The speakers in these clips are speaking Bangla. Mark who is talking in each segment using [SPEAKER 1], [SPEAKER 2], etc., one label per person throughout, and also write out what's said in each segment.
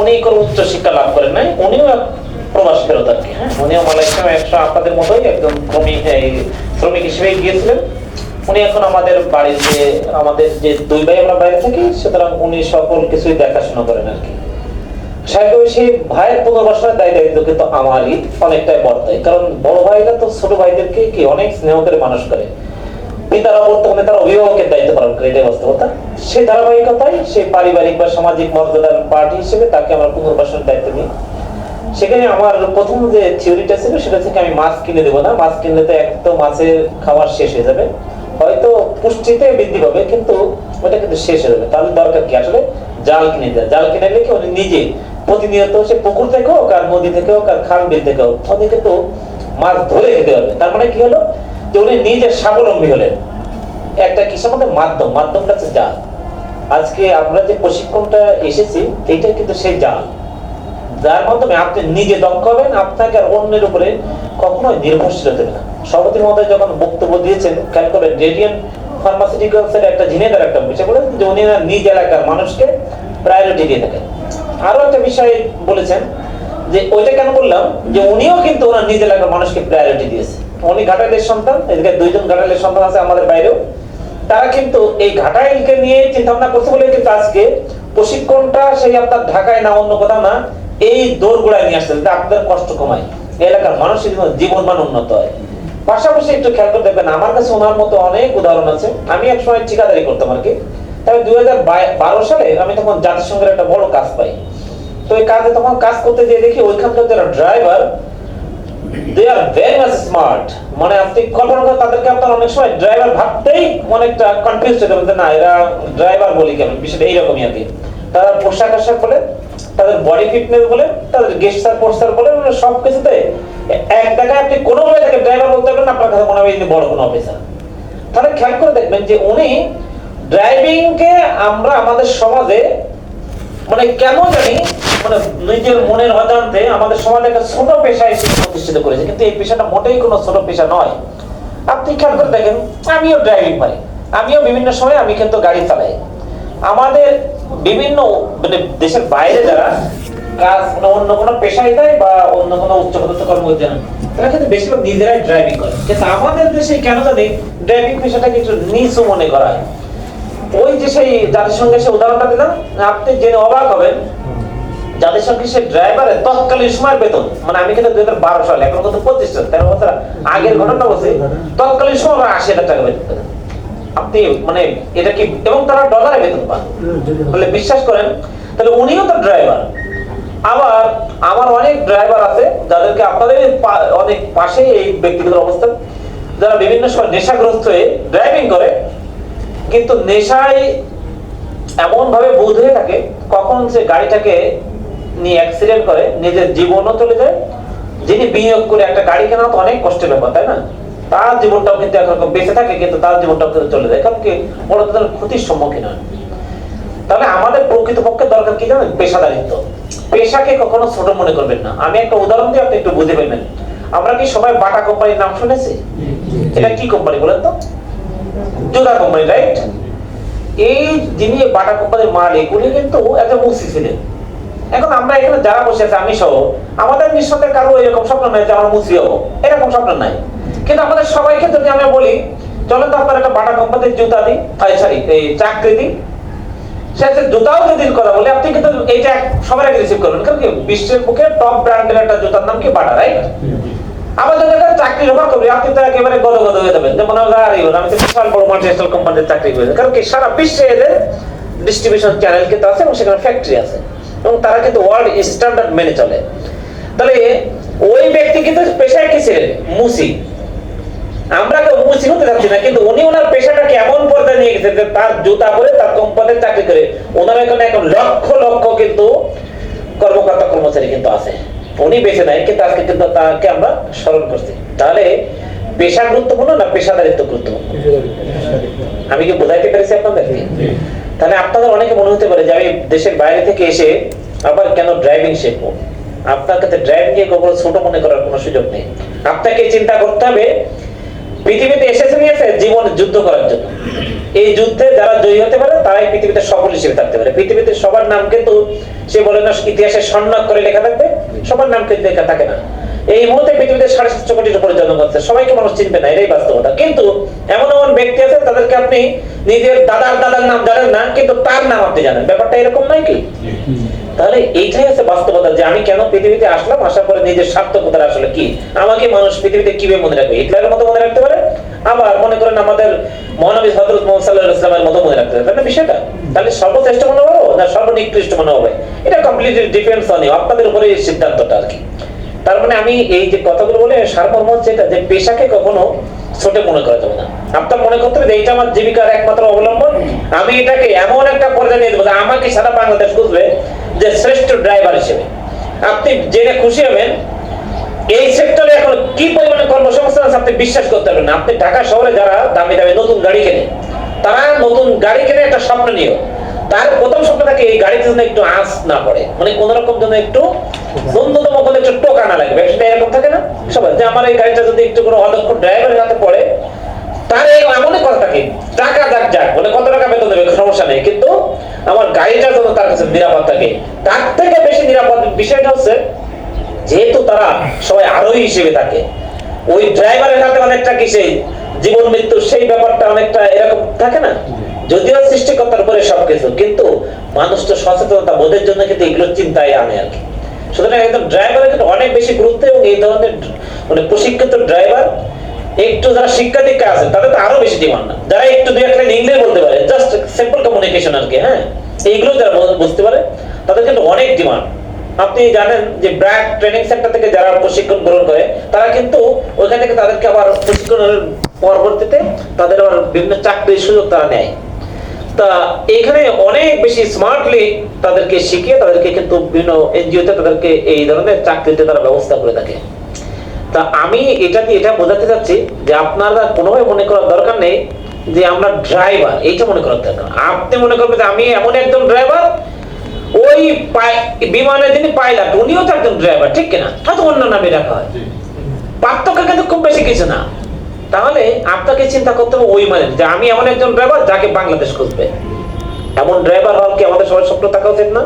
[SPEAKER 1] উনি উচ্চ শিক্ষা লাভ করেন নাই, উনিও প্রবাস ফেরত আর কি হ্যাঁ? উনিও মালয়েশিয়া একশো আপনাদের মতোই একদম শ্রমিক শ্রমিক হিসেবে গিয়েছিলেন। উনি এখন আমাদের বাড়িতে আমাদের যে দুই ভাই আমরা বাইরে থাকি, সুতরাং উনি সকল কিছুই দেখাশোনা করেন আর কি। সেই ভাইয়ের পুনর্বাসনের দায় দায়িত্ব কিন্তু আমারই, অনেকটাই বর্তায় কারণ বড় ভাইরা তো ছোট ভাইদেরকে কি অনেক স্নেহ করে মানুষ করে। তার অভিভাবকের দায়িত্ব পালন করে, এটাই বাস্তবতা। সেই ধারাবাহিকতায় সেই পারিবারিক বা সামাজিক মর্যাদার হিসেবে তাকে দায়িত্ব নিই। সেখানে আমার প্রথম যে থিওরিটা ছিল, সেটা থেকে আমি মাছ কিনে দেবো না। মাছ কিনলে তো এক তো মাছের খাবার শেষ হয়ে যাবে। হয়তো পুষ্টিতে বৃদ্ধি পাবে, কিন্তু ওটা কিন্তু শেষ হয়ে যাবে। তাহলে দরকার কি? আসলে জাল কিনে দেয়। জাল কিনে নিলে কি উনি নিজে প্রতিনিয়ত সে পুকুর থেকে হোক, আর নদী থেকে হোক, আর খাল বিল থেকে হোক, উনি কিন্তু মাছ ধরে খেতে পারবে। তার মানে কি হলো? যে উনি নিজে স্বাবলম্বী হলেন। একটা কিসের মধ্যে মাধ্যম, মাধ্যমটা হচ্ছে জাল। আজকে আমরা যে প্রশিক্ষণটা এসেছি এইটা কিন্তু সেই জাল। যার মাধ্যমে আপনি নিজে দক্ষ হবেন, আপনাকে আর অন্যের উপরে কখনোই নির্ভরশীল হতে না। সভাপতির মধ্যে যখন বক্তব্য দিয়েছেন, খেয়াল করবেন, রেডিয়ান ফার্মাসিউটিক্যালস এর একটা জিনেদার একটা বিষয় বলেন যে উনি নিজ এলাকার মানুষকে প্রায়োরিটি দিয়ে থাকেন। আরও একটা বিষয় বলেছেন যে ওইটা কেন বললাম যে উনিও কিন্তু ওনার নিজ এলাকার মানুষকে প্রায়োরিটি দিয়েছে উনি ঘাটাইলের সন্তান, এদিকে দুইজন ঘাটাইলের সন্তান আছে আমাদের বাইরেও। তারা কিন্তু এই ঘাটাইলকে নিয়ে চিন্তা ভাবনা করছে বলে কিন্তু আজকে প্রশিক্ষণটা সেই আপনার ঢাকায় না, অন্য কোথাও না, এই দৌড় দৌড়গুড়ায় নিয়ে আসতে যাতে আপনাদের কষ্ট কমায়। এলাকার মানুষের জীবন মান উন্নত হয়। পাশাপাশি একটু খেয়াল করে দেখবেন, আমার কাছে ওনার মতো অনেক উদাহরণ আছে। আমি এক সময় ঠিকাদারি করতাম আর কি। তবে দুই বারো সালে আমি তখন জাতিসংঘের একটা বড় কাজ পাই। তো এই কাজে তখন কাজ করতে গিয়ে দেখি ওইখানকার যারা ড্রাইভার দে আর ভেরি মাচ স্মার্ট মানে আপনি কল্পনা করেন তাদেরকে আপনার অনেক সময় ড্রাইভার ভাবতেই অনেকটা কনফিউজ হয়ে যাবেন না, এরা ড্রাইভার বলি কেন? বিষয়টা এইরকমই আর কি। তারা পোশাক আশাক বলে, তাদের বডি ফিটনেস বলে, তাদের গেস্টার পোস্টার বলে মানে সব কিছুতে এক জায়গায় আপনি কোনোভাবে তাকে ড্রাইভার বলতে পারবেন আপনার কাছে মনে হবে ইনি বড় কোনো অফিসার তাহলে খেয়াল করে দেখবেন যে উনি ড্রাইভিং কে আমরা, আমাদের সমাজে মানে কেন জানি মানে নিজের মনের অজান্তে আমাদের সমাজে একটা ছোট পেশা হিসেবে প্রতিষ্ঠিত করেছে, কিন্তু এই পেশাটা মোটেই কোনো ছোট পেশা নয়। আপনি খেয়াল করে দেখেন, আমিও ড্রাইভিং পারি আমিও বিভিন্ন সময় আমি কিন্তু গাড়ি চালাই। আমাদের বিভিন্ন মানে দেশের বাইরে যারা, কাজ মানে অন্য কোনো পেশায় দেয় বা অন্য কোনো উচ্চপদস্থ কর্মচারী যান, তারা কিন্তু বেশিরভাগ নিজেরাই ড্রাইভিং করে। কিন্তু আমাদের দেশে কেন জানি ড্রাইভিং পেশাটাকে একটু নিচু মনে করা হয়। ওই যে সেই জাতিসংঘের সে উদাহরণটা দিলাম, আপনি জেনে অবাক হবেন জাতিসংঘের সে ড্রাইভারের তৎকালীন সময়ের বেতন মানে আমি কিন্তু দুই হাজার বারো সালে, এখন কিন্তু পঁচিশ সাল, তেরো বছর আগের ঘটনা বলছি, তৎকালীন সময় আমার আশি হাজার টাকা বেতন আপনি মানে এটা কি, এবং তারা ডলারে বেতন পান। তাহলে বিশ্বাস করেন, তাহলে উনিও তো ড্রাইভার আবার আমার অনেক ড্রাইভার আছে, যাদেরকে আপনাদের অনেক পাশে এই ব্যক্তিগত অবস্থান যারা বিভিন্ন সময় নেশাগ্রস্ত হয়ে ড্রাইভিং করে, কিন্তু নেশায় এমন ভাবে বোধ হয়ে থাকে, কখন সে গাড়িটাকে নিয়ে অ্যাক্সিডেন্ট করে, নিজের জীবনও চলে যায়। যিনি বিনিয়োগ করে একটা গাড়ি কেনা তো অনেক কষ্টের ব্যাপার, তাই না? তার জীবনটাও কিন্তু এখন বেঁচে থাকে, কিন্তু তার জীবনটাও কিন্তু চলে যায়। কারণ কি? বড় ক্ষতির সম্মুখীন হয়। তাহলে আমাদের প্রকৃতপক্ষে দরকার কি জানেন? পেশাদারিত্ব। পেশাকে কখনো ছোট মনে করবেন না। আমি একটা উদাহরণ দিয়ে আপনি একটু বুঝে ফেলবেন। আমরা কি সবাই বাটা কোম্পানির নাম শুনেছি? এটা কি কোম্পানি বলেন তো? জুদা কোম্পানি রাইট এই যিনি বাটা কোম্পানির মালিক, উনি কিন্তু একটা মুসি ছিলেন। এখন আমরা এখানে যারা বসে আছে, আমি সহ, আমাদের নিঃসন্দেহে কারও এরকম স্বপ্ন নাই যে আমার মুসি হব। এরকম স্বপ্ন নাই। কিন্তু আমাদের সবাইকে যদি আমি বলি, চলেন তো আপনার একটা বাটা কোম্পানির জুতা দিই সরি এই চাকরি দিই। জুতাও যদি বলে আপনি কিন্তু এইটা সবার আগে রিসিভ করবেন। কারণ কি, বিশ্বের টপ ব্র্যান্ডের একটা জুতার নাম কি? বাটা রাইট আবার যদি একটা করবে আপনি তো একেবারে গদ গদ হয়ে যাবেন যেমন আমি বিশাল বড় কোম্পানির চাকরি করেছি কারণ কি, সারা বিশ্বে এদের ডিস্ট্রিবিউশন চ্যানেল কিন্তু আছে এবং সেখানে ফ্যাক্টরি আছে। এবং তারা কিন্তু ওয়ার্ল্ড স্ট্যান্ডার্ড মেনে চলে। তাহলে ওই ব্যক্তি কিন্তু পেশায় কি ছিলেন? মুসি আমরা কেউ মুসি হতে যাচ্ছি না কিন্তু উনি ওনার পেশাটাকে এমন পর্যায়ে নিয়ে গেছেন যে তার জুতা করে তার কোম্পানির চাকরি করে। ওনার এখানে এখন লক্ষ লক্ষ কিন্তু কর্মকর্তা কর্মচারী কিন্তু আছে। উনি বেছে নেয় কিন্তু আজকে কিন্তু তাকে আমরা স্মরণ করছি। তাহলে পেশা গুরুত্বপূর্ণ না পেশাদারিত্ব গুরুত্বপূর্ণ? আমি কি বোঝাইতে পেরেছি আপনাদেরকে? তাহলে আপনাদের অনেকে মনে হতে পারে যে আমি দেশের বাইরে থেকে এসে আবার কেন ড্রাইভিং শিখব? আপনার কাছে ড্রাইভিং কে কখনো ছোট মনে করার কোনো সুযোগ নেই। আপনাকে চিন্তা করতে হবে, পৃথিবীতে এসেছে নিয়েছে জীবন যুদ্ধ করার জন্য। এই যুদ্ধে যারা জয়ী হতে পারে, তারাই পৃথিবীতে সফল হিসেবে থাকতে পারে। পৃথিবীতে সবার নাম কিন্তু, সে বলে না, ইতিহাসে স্বর্ণাক করে লেখা থাকবে, সবার নাম কিন্তু লেখা থাকে না। এই মুহূর্তে পৃথিবীতে সাড়ে সাতশো কোটির উপরে করছে সবাইকে মানুষ চিনবে না, এটাই বাস্তবতা। কিন্তু এমন এমন ব্যক্তি আছে, তাদেরকে আপনি নিজের দাদার দাদার নাম জানেন না কিন্তু তার নাম আপনি জানেন। ব্যাপারটা এরকম নয় কি? তাহলে এইটাই হচ্ছে বাস্তবতা যে আমি কেন পৃথিবীতে আসলাম? আসার পরে নিজের সার্থকতা আসলে কি? আমাকে মানুষ পৃথিবীতে কীভাবে মনে রাখবে? হিটলারের মতো মনে রাখতে পারে? আবার মনে করেন আমাদের মহানবী হজরত মোহাম্মদ সাল্লাহ ইসলামের মতো মনে রাখতে পারে। বিষয়টা তাহলে সর্বশ্রেষ্ঠ মনে হবে না? সর্বনিকৃষ্ট মনে হবে? এটা কমপ্লিটলি ডিপেন্ডস অন আপনাদের উপরে এই সিদ্ধান্তটা আর কি। তার মানে আমি এই যে কথাগুলো বলে সারমর্ম হচ্ছে এটা যে পেশাকে কখনো ছোট মনে করা যাবে না। আপনার মনে করতে হবে এইটা আমার জীবিকার একমাত্র অবলম্বন। আমি এটাকে এমন একটা পর্যায়ে নিয়ে দেবো আমাকে সারা বাংলাদেশ বুঝবে যে শ্রেষ্ঠ ড্রাইভার হিসেবে। আপনি জেনে খুশি হবেন, এই সেক্টরে এখন কি পরিমাণে কর্মসংস্থান আছে আপনি বিশ্বাস করতে পারবেন আপনি ঢাকা শহরে যারা দামি দামি নতুন গাড়ি কেনে তারা নতুন গাড়ি কিনে একটা স্বপ্ন নিও তার প্রথম স্বপ্ন থাকে এই গাড়িতে যেন একটু আঁচ না পড়ে। মানে কোন রকম যেন একটু ন্যূনতম কোনো একটু টোকা না লাগবে সেটা এরকম থাকে না? সবাই যে আমার এই গাড়িটা যদি একটু কোনো অদক্ষ ড্রাইভারের হাতে পড়ে তার এই এমনই কথা থাকে। টাকা যাক যাক মানে কত টাকা বেতন দেবে, সমস্যা নেই। কিন্তু আমার গাড়িটা যেন তার কাছে নিরাপদ থাকে। তার থেকে বেশি নিরাপদ বিষয়টা হচ্ছে, যেহেতু তারা সবাই আরোহী হিসেবে থাকে, ওই ড্রাইভারের হাতে অনেকটা কি জীবন মৃত্যু সেই ব্যাপারটা অনেকটা এরকম থাকে না? যদিও সৃষ্টিকর্তার উপরে সবকিছু, কিন্তু মানুষ তো সচেতনতা, বোধের জন্য কিন্তু এগুলো চিন্তায় আনে আর কি। সুতরাং একদম ড্রাইভারের কিন্তু অনেক বেশি গুরুত্ব, এবং এই ধরনের মানে প্রশিক্ষিত ড্রাইভার একটু যারা শিক্ষা দীক্ষা আছে, তাদের তো আরও বেশি ডিমান্ড না। যারা একটু দুই একটা ইংলিশ বলতে পারে জাস্ট সিম্পল কমিউনিকেশন আর কি হ্যাঁ? এইগুলো যারা বুঝতে পারে, তাদের কিন্তু অনেক ডিমান্ড আপনি জানেন যে ব্র্যাক ট্রেনিং সেন্টার থেকে যারা প্রশিক্ষণ গ্রহণ করে, তারা কিন্তু ওইখান থেকে তাদেরকে আবার প্রশিক্ষণের পরবর্তীতে তাদের আবার বিভিন্ন চাকরির সুযোগ তারা নেয়। তা এখানে অনেক বেশি স্মার্টলি তাদেরকে শিখিয়ে তাদেরকে কিন্তু বিভিন্ন এনজিওতে তাদেরকে এই ধরনের চাকরিতে তারা ব্যবস্থা করে থাকে। তা আমি এটা দিয়ে এটা বোঝাতে চাচ্ছি যে আপনারা কোনোভাবে মনে করার দরকার নেই যে আমরা ড্রাইভার এইটা মনে করার দরকার আপনি মনে করবেন যে আমি এমন একজন ড্রাইভার ওই বিমানের যিনি পাইলট উনিও তো একজন ড্রাইভার ঠিক কিনা? হয়তো অন্য নামে রাখা হয়। পার্থক্য কিন্তু খুব বেশি কিছু না। তাহলে আপনাকে চিন্তা করতে হবে ওই মানে যে আমি এমন একজন ড্রাইভার যাকে বাংলাদেশ খুঁজবে। এমন ড্রাইভার হওয়ার কি আমাদের সবার স্বপ্ন থাকা উচিত না?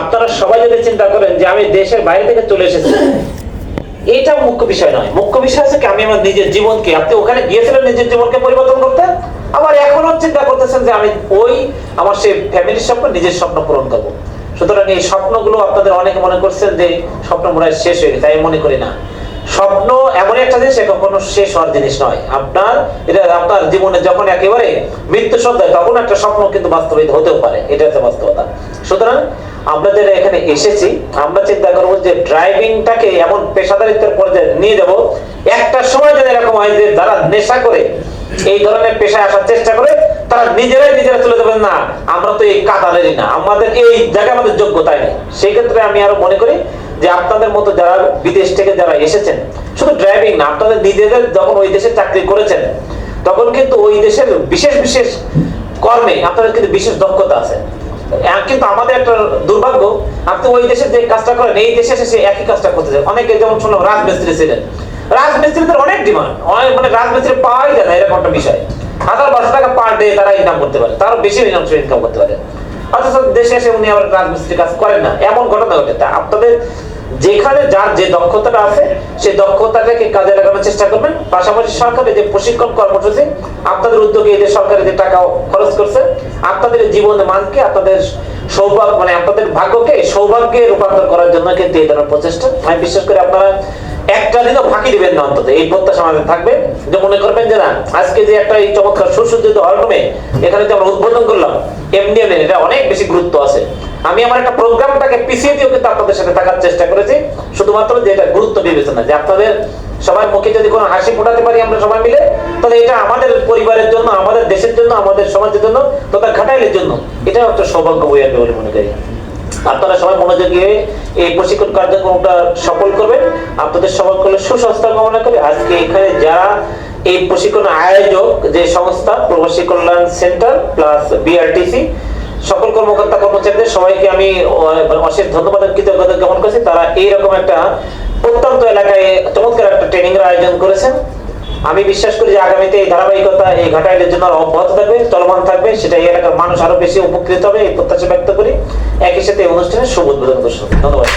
[SPEAKER 1] আপনারা সবাই যদি চিন্তা করেন যে আমি দেশের বাইরে থেকে চলে এসেছি এটা মুখ্য বিষয় নয়। মুখ্য বিষয় কি, আমি আমার নিজের জীবনকে, আপনি ওখানে গিয়েছিলেন নিজের জীবনকে পরিবর্তন করতে? আবার এখনও চিন্তা করতেছেন যে আমি ওই আমার সেই ফ্যামিলির স্বপ্ন, নিজের স্বপ্ন পূরণ করব। সুতরাং এই স্বপ্নগুলো আপনাদের অনেকে মনে করছেন যে স্বপ্ন মনে শেষ হয়ে গেছে, আমি মনে করি না। স্বপ্ন এমন একটা জিনিস কখনো শেষ হওয়ার জিনিস নয়। আপনার, এটা আপনার জীবনে যখন একেবারে মৃত্যু সজ্জায় তখন একটা স্বপ্ন কিন্তু বাস্তবায়িত হতেও পারে। এটা হচ্ছে বাস্তবতা। সুতরাং আমরা যারা এখানে এসেছি, আমরা চিন্তা করব যে ড্রাইভিংটাকে এমন পেশাদারিত্বের পর্যায়ে নিয়ে যাব। একটা সময় যদি এরকম হয় যে যারা নেশা করে, এই ধরনের পেশায় আসার চেষ্টা করে, তারা নিজেরাই নিজেরা চলে যাবেন, না, আমরা তো এই কাতারেরই না। আমাদের এই জায়গায় আমাদের যোগ্যতাই নেই। সেই ক্ষেত্রে আমি আরও মনে করি যে আপনাদের মতো যারা বিদেশ থেকে যারা এসেছেন, শুধু ড্রাইভিং না, আপনাদের নিজেদের যখন ওই দেশে চাকরি করেছেন, তখন কিন্তু ওই দেশের বিশেষ বিশেষ কর্মে আপনাদের কিন্তু বিশেষ দক্ষতা আছে। কিন্তু আমাদের একটা দুর্ভাগ্য, আপনি ওই দেশে যে কাজটা করেন, এই দেশে এসে একই কাজটা করতে চান অনেকে যেমন শুনলাম, রাজমিস্ত্রি ছিলেন। রাজমিস্ত্রিদের অনেক ডিমান্ড অনেক মানে রাজমিস্ত্রি পাওয়াই যায় না, এরকম একটা বিষয়। হাজার বারোশো টাকা পার ডে তারা ইনকাম করতে পারে, তারও বেশি ইনকাম করতে পারে। অথচ দেশে এসে উনি আবার রাজমিস্ত্রি কাজ করেন না। এমন ঘটনা ঘটে। তা আপনাদের যেখানে যার যে দক্ষতাটা আছে, সেই দক্ষতাটাকে কাজে লাগানোর চেষ্টা করবেন। পাশাপাশি সরকারের যে প্রশিক্ষণ কর্মসূচি, আপনাদের উদ্যোগে যে সরকারের যে টাকা খরচ করছে, আপনাদের জীবনের মানকে, আপনাদের সৌভাগ্য মানে আপনাদের ভাগ্যকে সৌভাগ্যে রূপান্তর করার জন্য কিন্তু এই ধরনের প্রচেষ্টা। আমি বিশ্বাস করি আপনারা ফাঁকি দিবেন না অন্তত, এই প্রত্যাশা আমাদের থাকবে। যে মনে করবেন যে না, আজকে যে একটা এই চমৎকার সুসজ্জিত এখানে যে আমরা উদ্বোধন করলাম, এমনি এমনি, এটা অনেক বেশি গুরুত্ব আছে। আমি আমার একটা প্রোগ্রামটাকে পিছিয়ে কিন্তু আপনাদের সাথে থাকার চেষ্টা করেছি, শুধুমাত্র যে এটা গুরুত্ব বিবেচনা, যে আপনাদের সবার মুখে যদি কোনো হাসি ফোটাতে পারি আমরা সবাই মিলে, তাহলে এটা আমাদের পরিবারের জন্য, আমাদের দেশের জন্য, আমাদের সমাজের জন্য, তথা ঘাটাইলের জন্য এটা একটা সৌভাগ্য বই আমি বলে মনে করি। আপনারা সবাই মনোযোগী এই প্রশিক্ষণ কার্যক্রমটা সফল করবেন আপনাদের করলে সুস্বাস্থ্য কামনা করে। আজকে এখানে যারা এই প্রশিক্ষণ আয়োজক যে সংস্থা, প্রবাসী কল্যাণ সেন্টার প্লাস বিআরটিসি, সকল কর্মকর্তা কর্মচারীদের সবাইকে আমি অশেষ ধন্যবাদ কৃতজ্ঞতা জ্ঞাপন করছি। তারা এইরকম একটা প্রত্যন্ত এলাকায় চমৎকার একটা ট্রেনিং এর আয়োজন করেছেন। আমি বিশ্বাস করি যে আগামীতে এই ধারাবাহিকতা, এই ঘাটাইলের জন্য অব্যাহত থাকবে, চলমান থাকবে। সেটা এলাকার মানুষ আরও বেশি উপকৃত হবে, এই প্রত্যাশা ব্যক্ত করি। একই সাথে এই অনুষ্ঠানের শুভ উদ্বোধন ধন্যবাদ।